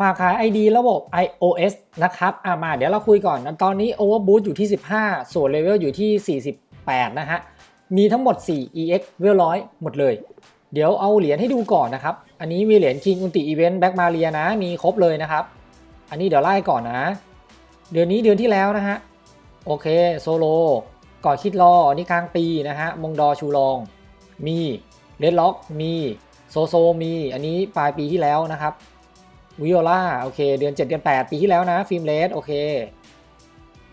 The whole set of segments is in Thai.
ฝากขาย ID ระบบ iOS นะครับอะมาเดี๋ยวเราคุยก่อนตอนนี้ Overboost อยู่ที่ 15 ส่วน Level อยู่ที่ 48 นะฮะ มีทั้งหมด 4 EX เวลร้อยหมดเลย เดี๋ยวเอาเหรียญให้ดูก่อนนะครับ อันนี้มีเหรียญ King Ulti Event Back Maria นะ มีครบเลยนะครับ อันนี้เดี๋ยวไล่ก่อนนะ เดือนนี้เดือนที่แล้วนะฮะ โอเคโซโลก่อคิดรออันนี้กลางปีนะฮะ มงดอชูรอง มีเลดล็อก มี โซโซ มี อันนี้ปลายปีที่แล้วนะครับ วิโอลาโอเค เดือน 7 เดือน 8 ปีที่แล้วนะ ฟิล์มเลสโอเค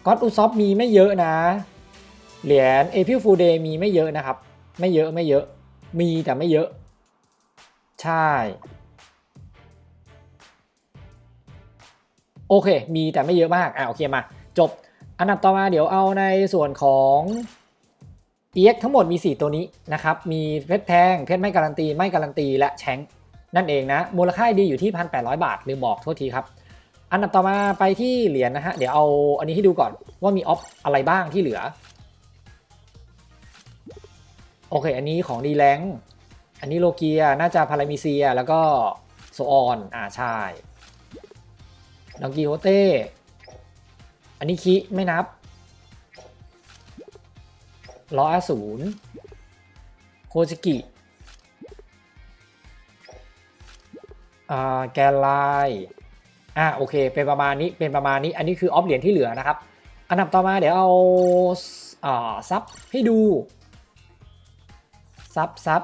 ก็อตอุซอฟมีไม่เยอะนะ เหรียญเอพิลฟูเดย์มีไม่เยอะนะครับ ไม่เยอะไม่เยอะ มีแต่ไม่เยอะ ใช่ โอเค มีแต่ไม่เยอะมาก อะโอเคมา จบ อันดับต่อมาเดี๋ยวเอาในส่วนของ EX ทั้งหมดมี 4 ตัวนี้นะครับ มีเพชรแพงเพชรไม่การันตี ไม่การันตี และแชง นั่นเองนะ มูลค่าดีอยู่ที่ 1,800 บาทลืมบอกโทษทีครับ อันดับต่อมาไปที่เหรียญนะฮะ เดี๋ยวเอาอันนี้ให้ดูก่อนว่ามีออฟอะไรบ้างที่เหลือ โอเค อันนี้ของดีแลงอันนี้โลเกีย น่าจะพารามิเซีย แล้วก็โซออน อ่าใช่ดองกีโฮเต้ อันนี้คิไม่นับล้ออาศูนย์โคจิกิ แกนไลน์อ่าโอเค เป็นประมาณนี้เป็นประมาณนี้ อันนี้คือออฟเหรียญที่เหลือนะครับ อันดับต่อมาเดี๋ยวเอาอ่าซับให้ดูซับซับ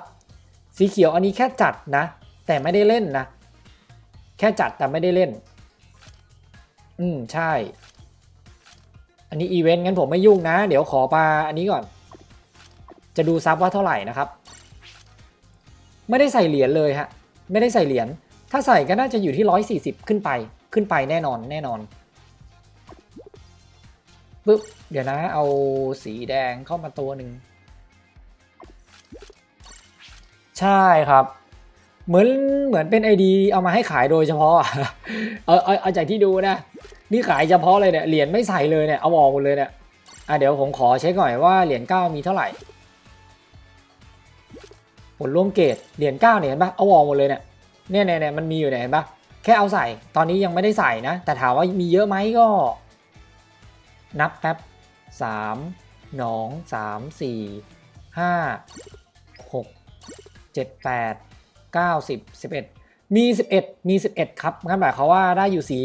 สีเขียวอันนี้แค่จัดนะ แต่ไม่ได้เล่นนะ แค่จัดแต่ไม่ได้เล่น อืมใช่ อันนี้อีเวนต์งั้นผมไม่ยุ่งนะ เดี๋ยวขอปลาอันนี้ก่อน จะดูซับว่าเท่าไหร่นะครับ ไม่ได้ใส่เหรียญเลยฮะ ไม่ได้ใส่เหรียญ ถ้าใส่ก็น่าจะอยู่ที่ 140 ขึ้นไปขึ้นไปแน่นอนแน่นอนปึ๊บเดี๋ยวนะ เอาสีแดงเข้ามาตัวหนึ่ง ใช่ครับ เหมือนเหมือนเป็น ID เอามาให้ขายโดยเฉพาะเอาเอาเอาจากที่ดูนะ นี่ขายเฉพาะเลยเนี่ยเหรียญไม่ใส่เลยเนี่ยเอาออกหมดเลยเนี่ยอะเดี๋ยวผมขอเช็คหน่อยว่าเหรียญ9มีเท่าไหร่ผลร่วมเกรดเหรียญเนี่ยเห็นปะเอาออกหมดเลยเนี่ย เนี่ยเนี่ยเนี่ยมันมีอยู่เนี่ยเห็นปะแค่เอาใส่ ตอนนี้ยังไม่ได้ใส่นะ แต่ถามว่ามีเยอะไหมก็ นับแป๊บสามหนองสามสี่ห้าหกเจ็ดแปดเก้าสิบสิบเอ็ดมีสิบเอ็ดมีสิบเอ็ดครับงั้นหมายความว่าได้อยู่สี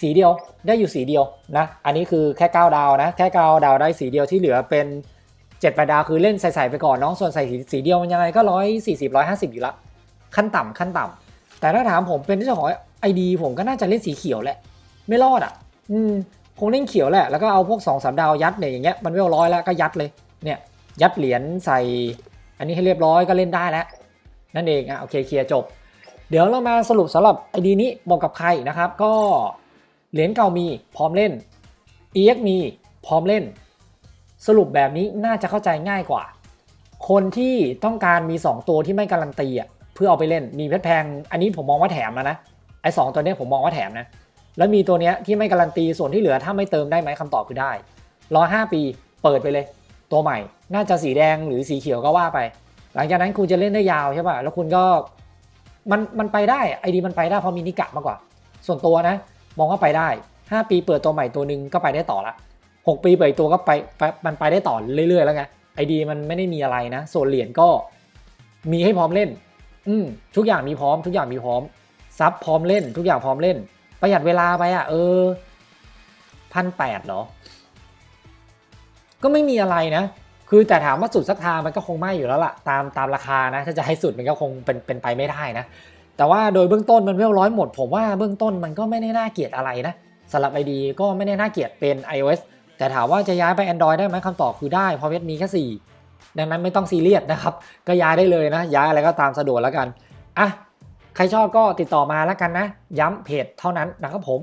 สีเดียวได้อยู่สีเดียวนะ อันนี้คือแค่เก้าดาวนะ แค่เก้าดาวได้สีเดียวที่เหลือเป็นเจ็ดแปดดาวคือเล่นใส่ๆไปก่อนน้องส่วนใส่สีสีเดียวมันยังไงก็ร้อยสี่สิบร้อยห้าสิบอยู่ละขั้นต่ำขั้นต่ำ แต่ถ้าถามผมเป็นเจ้าของไอดีผมก็น่าจะเล่นสีเขียวแหละ ไม่รอดอะ อืมคงเล่นเขียวแหละ แล้วก็เอาพวก2อสามดาวยัดเนี่ยอย่างเงี้ยมันเวลร้อยแล้วก็ยัดเลย เนี่ยยัดเหรียญใส่ อันนี้ให้เรียบร้อยก็เล่นได้แล้ว นั่นเองอะโอเคเคลียร์จบ เดี๋ยวเรามาสรุปสำหรับไอดีนี้บอกกับใครนะครับ ก็เหรียญเก่ามีพร้อมเล่น EX มีพร้อมเล่น สรุปแบบนี้น่าจะเข้าใจง่ายกว่า คนที่ต้องการมี 2 ตัวที่ไม่การันตีอะ เพื่อเอาไปเล่นมีเพชรแพง อันนี้ผมมองว่าแถมนะไอ้สตัวนี้ผมมองว่าแถมนะแล้วมีตัวเนี้ยที่ไม่การันตีส่วนที่เหลือถ้าไม่เติมได้ไหมคำตอบคือได้รอ5ปีเปิดไปเลย ตัวใหม่ น่าจะสีแดงหรือสีเขียวก็ว่าไป หลังจากนั้นคุณจะเล่นได้ยาวใช่ป่ะแล้วคุณก็มันมันไปได้ไอดีมันไปได้เพราะมีนิกะมากกว่า ส่วนตัวนะ มองว่าไปได้ 5 ปีเปิดตัวใหม่ตัวหนึ่งก็ไปได้ต่อละ 6 ปีเปิดตัวก็ไปไปมันไปได้ต่อเรื่อยๆ แล้วไงไอดีมันไม่ได้มีอะไรนะ ส่วนเหรียญก็มีให้พร้อมเล่น อืมทุกอย่างมีพร้อม ทุกอย่างมีพร้อมซับพร้อมเล่น ทุกอย่างพร้อมเล่น ประหยัดเวลาไปอะ เออพันแปดเหรอ ก็ไม่มีอะไรนะ คือแต่ถามว่าสุดสักทางมันก็คงไม่อยู่แล้วล่ะ ตามตามราคานะ ถ้าจะให้สุดมันก็คงเป็นเป็นไปไม่ได้นะ แต่ว่าโดยเบื้องต้นมันเวลร้อยหมด ผมว่าเบื้องต้นมันก็ไม่ได้น่าเกลียดอะไรนะสำหรับไอดีก็ไม่ได้น่าเกลียดเป็น iOS แต่ถามว่าจะย้ายไป Android ได้ไหมคำตอบคือได้ เพราะเวทมีแค่สี่ ดังนั้นไม่ต้องซีเรียสนะครับ ก็ย้ายได้เลยนะ ย้ายอะไรก็ตามสะดวกแล้วกัน อะ ใครชอบก็ติดต่อมาแล้วกันนะ ย้ำเพจเท่านั้นนะครับผม